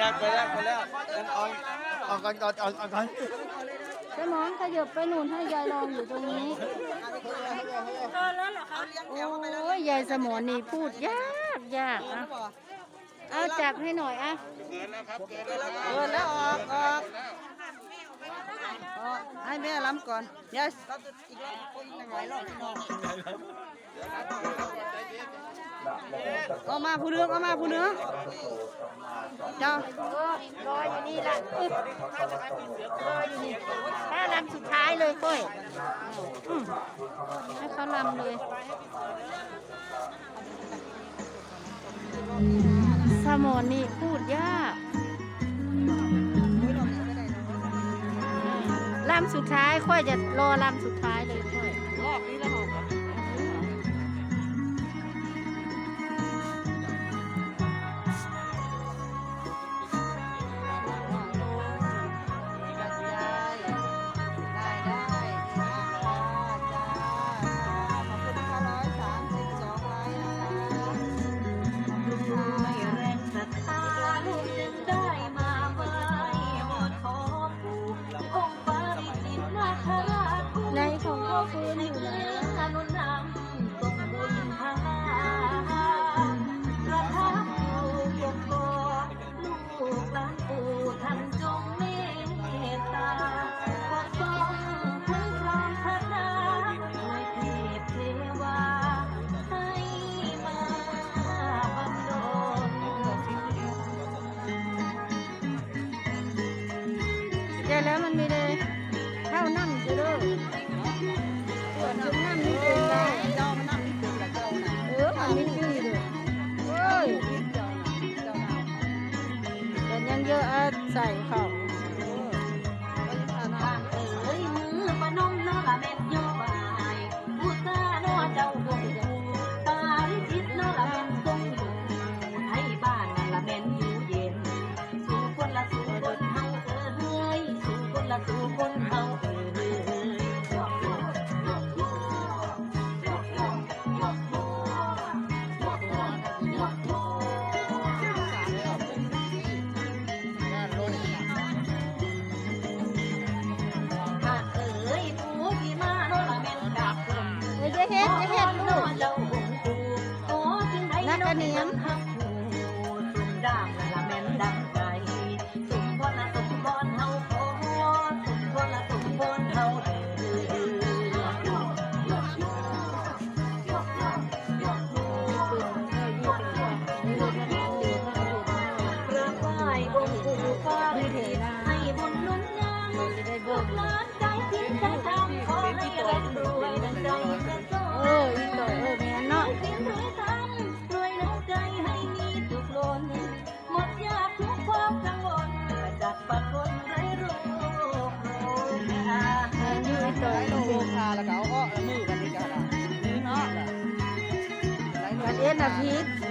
ยังไปแล้วไปแล้วเอาเอาก่อนก่อนเอาเอาก่อนสมองขยับไปหนุนให้ยายลองอยู่ตรงนี้โอ้ยยายสมอนี่พูดยากยากนะเอาจับให้หน่อยอะเออแล้วออกออกออก ให้แม่ล้ำก่อน yes เอามาผู้เนื้อเอามาผู้เนื้อเจ้าเออรออยู่นี่ละอึ๊บรออยู่นี่ถ้าลำสุดท้ายเลยก้อยอืมให้เขาลำเลย สมอนนี่พูดยากำสุดท้ายค่อยจะรอลำสุดท้ายเลยค่อย รอบนี้แล้วเหรอ แล้วมันมีเลยเท่านั่งจะเด้อปวดจุดนั่งนี่เป็นไรเจ้ามานั่งเป็นกับเจ้านะเออมันมีชื่อเลยเฮ้ยเจ้านะเจ้านะแต่ยังเยอะอะใส่เขา เฮ้ยจะเฮ็ดจะเฮ็ดลูกเจ้าองค์ปู่ขอจึงได้นักกระเหนียม ม่นอยู่อีต่อยโลลูกคาแล้วก็เอาอ้อมือกันดีกันละมือเนาะกันเอ็นอะพีท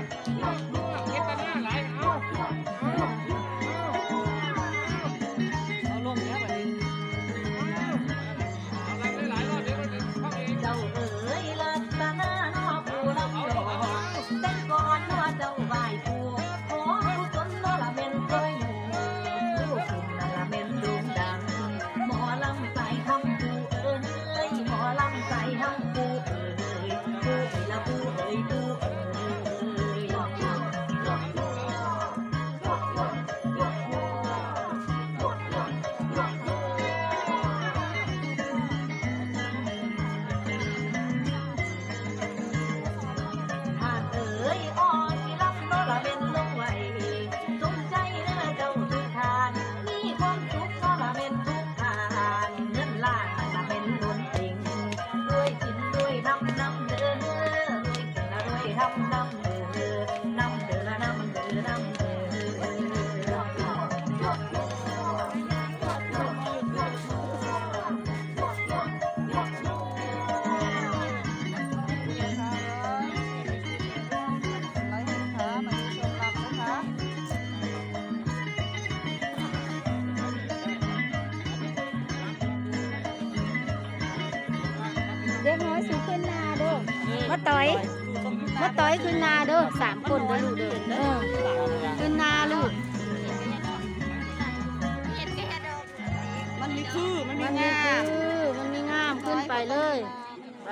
ย มาต่อยมาต่อยขึ้นนาเด้อสามคนเด้อลูกเด้อเออขึ้นนาลูกมันมีคือมันมีมันมีงาคือมันมีงามขึ้นไปเลยไป